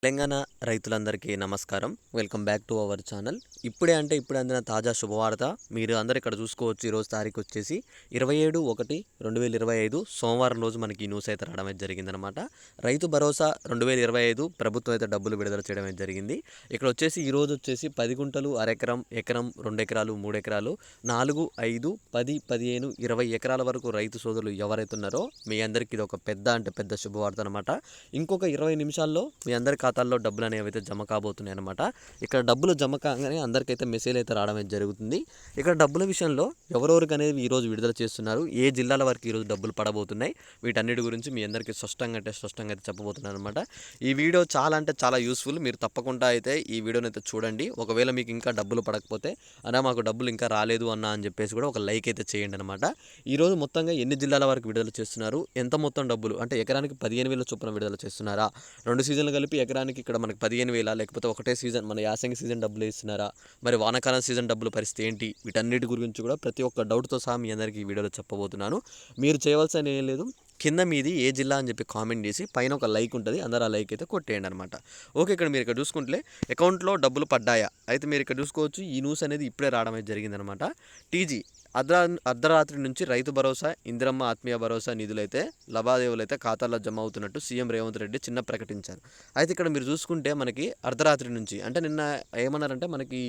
తెలంగాణ రైతులందరికీ నమస్కారం. Welcome back to our channel. ఇప్పుడే అంటే ఇప్పుడే అందిన తాజా శుభవార్త మీరు అందరు ఇక్కడ చూసుకోవచ్చు. ఈరోజు తారీఖు వచ్చేసి ఇరవై ఏడు ఒకటి రెండు వేల ఇరవై ఐదు సోమవారం రోజు మనకి న్యూస్ అయితే రావడం అయితే జరిగిందనమాట రైతు భరోసా రెండు వేల ఇరవై ఐదు ప్రభుత్వం అయితే డబ్బులు విడుదల చేయడం అయితే జరిగింది. ఇక్కడ వచ్చేసి ఈరోజు వచ్చేసి పది గుంటలు అరెకరం ఎకరం రెండు ఎకరాలు మూడు ఎకరాలు నాలుగు ఐదు పది పదిహేను ఇరవై ఎకరాల వరకు రైతు సోదరులు ఎవరైతే ఉన్నారో మీ అందరికీ ఇది ఒక పెద్ద అంటే పెద్ద శుభవార్త అనమాట ఇంకొక ఇరవై నిమిషాల్లో మీ అందరి ఖాతాల్లో డబ్బులు అనేవి అయితే జమ కాబోతున్నాయి అనమాట ఇక్కడ డబ్బులు జమ కాగానే అందరికైతే మెసేజ్ అయితే రావడం అయితే జరుగుతుంది. ఇక్కడ డబ్బుల విషయంలో ఎవరెవరికి అనేది ఈరోజు విడుదల చేస్తున్నారు? ఏ జిల్లాల వరకు ఈరోజు డబ్బులు పడబోతున్నాయి? వీటన్నిటి గురించి మీ అందరికీ స్పష్టంగా అంటే స్పష్టంగా అయితే చెప్పబోతున్నాను అనమాట ఈ వీడియో చాలా అంటే చాలా యూస్ఫుల్ మీరు తప్పకుండా అయితే ఈ వీడియోని అయితే చూడండి. ఒకవేళ మీకు ఇంకా డబ్బులు పడకపోతే అన్నా మాకు డబ్బులు ఇంకా రాలేదు అన్న అని చెప్పేసి కూడా ఒక లైక్ అయితే చేయండి అనమాట ఈరోజు మొత్తంగా ఎన్ని జిల్లాల వరకు విడుదల చేస్తున్నారు? ఎంత మొత్తం డబ్బులు? అంటే ఎకరానికి పదిహేను వేల చొప్పున విడుదల చేస్తున్నారా? రెండు సీజన్లు కలిపి ఎకరానికి ఇక్కడ మనకి పదిహేను వేల లేకపోతే ఒకటే సీజన్ మన యాసంగి సీజన్ డబ్బులు ఇస్తున్నారా మరి వానాకాలం సీజన్ డబ్బుల పరిస్థితి ఏంటి? వీటన్నిటి గురించి కూడా ప్రతి ఒక్క డౌట్తో సహా మీ అందరికీ ఈ వీడియోలో చెప్పబోతున్నాను. మీరు చేయవలసిన ఏం లేదు కింద మీది ఏ జిల్లా అని చెప్పి కామెంట్ చేసి పైన ఒక లైక్ ఉంటుంది అందరూ ఆ లైక్ అయితే కొట్టేయండి అనమాట ఓకే ఇక్కడ మీరు ఇక్కడ చూసుకుంటే అకౌంట్లో డబ్బులు పడ్డాయా? అయితే మీరు ఇక్కడ చూసుకోవచ్చు ఈ న్యూస్ అనేది ఇప్పుడే రావడం అయితే జరిగిందనమాట టీజీ అర్ధ అర్ధరాత్రి నుంచి రైతు భరోసా ఇందిరమ్మ ఆత్మీయ భరోసా నిధులైతే లభాదేవులు అయితే ఖాతాల్లో జమ అవుతున్నట్టు సీఎం రేవంత్ రెడ్డి చిన్న ప్రకటించారు. అయితే ఇక్కడ మీరు చూసుకుంటే మనకి అర్ధరాత్రి నుంచి అంటే నిన్న ఏమన్నారంటే మనకి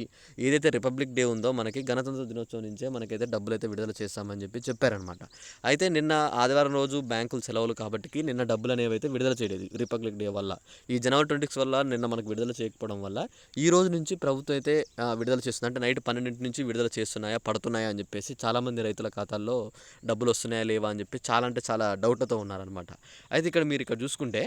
ఏదైతే రిపబ్లిక్ డే ఉందో మనకి గణతంత్ర దినోత్సవం నుంచే మనకైతే డబ్బులు అయితే విడుదల చేస్తామని చెప్పి చెప్పారనమాట అయితే నిన్న ఆదివారం రోజు బ్యాంకులు సెలవులు కాబట్టి నిన్న డబ్బులు అనేవి అయితే విడుదల చేయలేదు రిపబ్లిక్ డే వల్ల. ఈ జనవరి ట్వంటీ వల్ల నిన్న మనకు విడుదల చేయకపోవడం వల్ల ఈ రోజు నుంచి ప్రభుత్వం అయితే విడుదల చేస్తుంది. అంటే నైట్ పన్నెండింటి నుంచి విడుదల చేస్తున్నాయా పడుతున్నాయా అని చెప్పేసి చాలామంది రైతుల ఖాతాల్లో డబ్బులు వస్తున్నాయా లేవా అని చెప్పి చాలా అంటే చాలా డౌట్లతో ఉన్నారనమాట అయితే ఇక్కడ మీరు ఇక్కడ చూసుకుంటే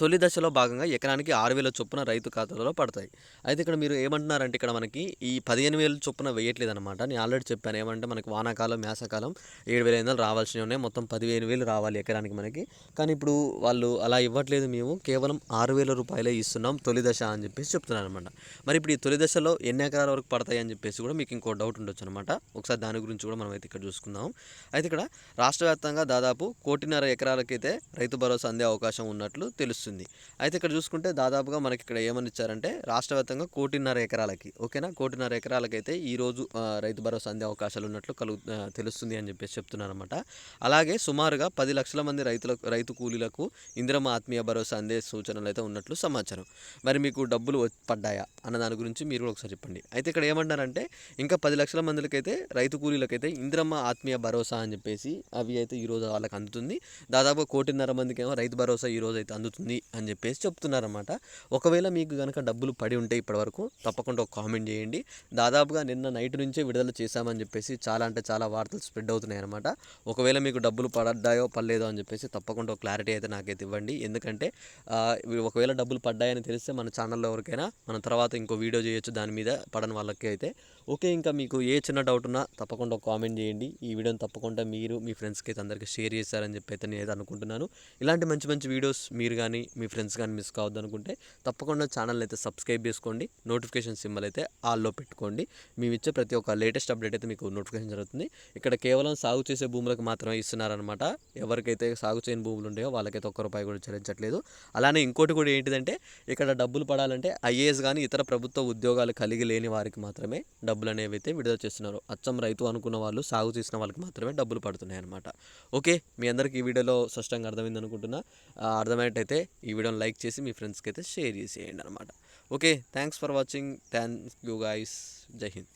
తొలి దశలో భాగంగా ఎకరానికి ఆరు వేల చొప్పున రైతు ఖాతాలో పడతాయి. అయితే ఇక్కడ మీరు ఏమంటున్నారంటే ఇక్కడ మనకి ఈ పదిహేను వేలు చొప్పున వేయట్లేదు అనమాట నేను ఆల్రెడీ చెప్పాను. ఏమంటే మనకి వానాకాలం మేసకాలం ఏడు వేల ఐదు వందలు రావాల్సినవి ఉన్నాయి. మొత్తం పదిహేను వేలు రావాలి ఎకరానికి మనకి. కానీ ఇప్పుడు వాళ్ళు అలా ఇవ్వట్లేదు మేము. కేవలం ఆరు వేల రూపాయలే ఇస్తున్నాం తొలి దశ అని చెప్పేసి చెప్తున్నాను అనమాట మరి ఇప్పుడు ఈ తొలి దశలో ఎన్ని ఎకరాల వరకు పడతాయి అని చెప్పేసి కూడా మీకు ఇంకో డౌట్ ఉండొచ్చు అనమాట ఒకసారి దాని గురించి కూడా మనం అయితే ఇక్కడ చూసుకుందాం. అయితే ఇక్కడ రాష్ట్ర వ్యాప్తంగా దాదాపు కోటిన్నర ఎకరాలకైతే రైతు భరోసా అందే అవకాశం ఉన్నట్లు వస్తుంది. అయితే ఇక్కడ చూసుకుంటే దాదాపుగా మనకి ఇక్కడ ఏమని ఇచ్చారంటే రాష్ట్ర వ్యాప్తంగా కోటిన్నర ఎకరాలకి ఓకేనా? కోటిన్నర ఎకరాలకైతే ఈరోజు రైతు భరోసా అందే అవకాశాలు ఉన్నట్లు కలుగు తెలుస్తుంది అని చెప్పేసి చెప్తున్నారనమాట అలాగే సుమారుగా పది లక్షల మంది రైతులకు రైతు కూలీలకు ఇందిరమ్మ ఆత్మీయ భరోసా అందే సూచనలు అయితే ఉన్నట్లు సమాచారం. మరి మీకు డబ్బులు పడ్డాయా? అన్న దాని గురించి మీరు కూడా ఒకసారి చెప్పండి. అయితే ఇక్కడ ఏమంటారంటే ఇంకా పది లక్షల మందికైతే రైతు కూలీలకైతే ఇందిరమ్మ ఆత్మీయ భరోసా అని చెప్పేసి అవి అయితే ఈరోజు వాళ్ళకి అందుతుంది. దాదాపు కోటిన్నర మందికి ఏమో రైతు భరోసా ఈరోజు అయితే అందుతుంది. అని చెప్పేసి చెప్తున్నారన్నమాట. ఒకవేళ మీకు కనుక డబ్బులు పడి ఉంటే ఇప్పటివరకు తప్పకుండా ఒక కామెంట్ చేయండి. దాదాపుగా నిన్న నైట్ నుంచే విడుదల చేశామని చెప్పేసి చాలా అంటే చాలా వార్తలు స్ప్రెడ్ అవుతున్నాయి అనమాట ఒకవేళ మీకు డబ్బులు పడ్డాయో పడలేదో అని చెప్పేసి తప్పకుండా ఒక క్లారిటీ అయితే నాకైతే ఇవ్వండి. ఎందుకంటే ఒకవేళ డబ్బులు పడ్డాయని తెలిస్తే మన ఛానల్లో ఎవరికైనా మనం తర్వాత ఇంకో వీడియో చేయొచ్చు. దాని మీద పడని వాళ్ళకి అయితే. ఓకే ఇంకా మీకు ఏ చిన్న డౌట్ ఉన్నా తప్పకుండా ఒక కామెంట్ చేయండి. ఈ వీడియోని తప్పకుండా మీరు మీ ఫ్రెండ్స్కి అయితే అందరికీ షేర్ చేస్తారని చెప్పి అయితే నేను అయితే అనుకుంటున్నాను. ఇలాంటి మంచి మంచి వీడియోస్ మీరు కానీ కానీ మీ ఫ్రెండ్స్ కానీ మిస్ కావద్దు అనుకుంటే తప్పకుండా ఛానల్ అయితే సబ్స్క్రైబ్ చేసుకోండి. నోటిఫికేషన్ సింబల్ అయితే ఆల్లో పెట్టుకోండి. మేము ఇచ్చే ప్రతి ఒక్క లేటెస్ట్ అప్డేట్ అయితే మీకు నోటిఫికేషన్ జరుగుతుంది. ఇక్కడ కేవలం సాగు చేసే భూములకు మాత్రమే ఇస్తున్నారనమాట ఎవరికైతే సాగు చేయని భూములు ఉంటాయో వాళ్ళకైతే ఒక్క రూపాయి కూడా చెల్లించట్లేదు. అలానే ఇంకోటి కూడా ఏంటిదంటే ఇక్కడ డబ్బులు పడాలంటే ఐఏఎస్ కానీ ఇతర ప్రభుత్వ ఉద్యోగాలు కలిగి లేని వారికి మాత్రమే డబ్బులు అనేవి అయితే విడుదల చేస్తున్నారు. అచ్చం రైతు అనుకున్న వాళ్ళు సాగు చేసిన వాళ్ళకి మాత్రమే డబ్బులు పడుతున్నాయి అనమాట ఓకే మీ అందరికీ ఈ వీడియోలో స్పష్టంగా అర్థమైంది అనుకుంటున్నా అర్థమైనట్టయితే ఈ వీడియోని లైక్ చేసి మీ ఫ్రెండ్స్కి అయితే షేర్ చేసేయండి అనమాట okay thanks for watching thank you guys Jai Hind.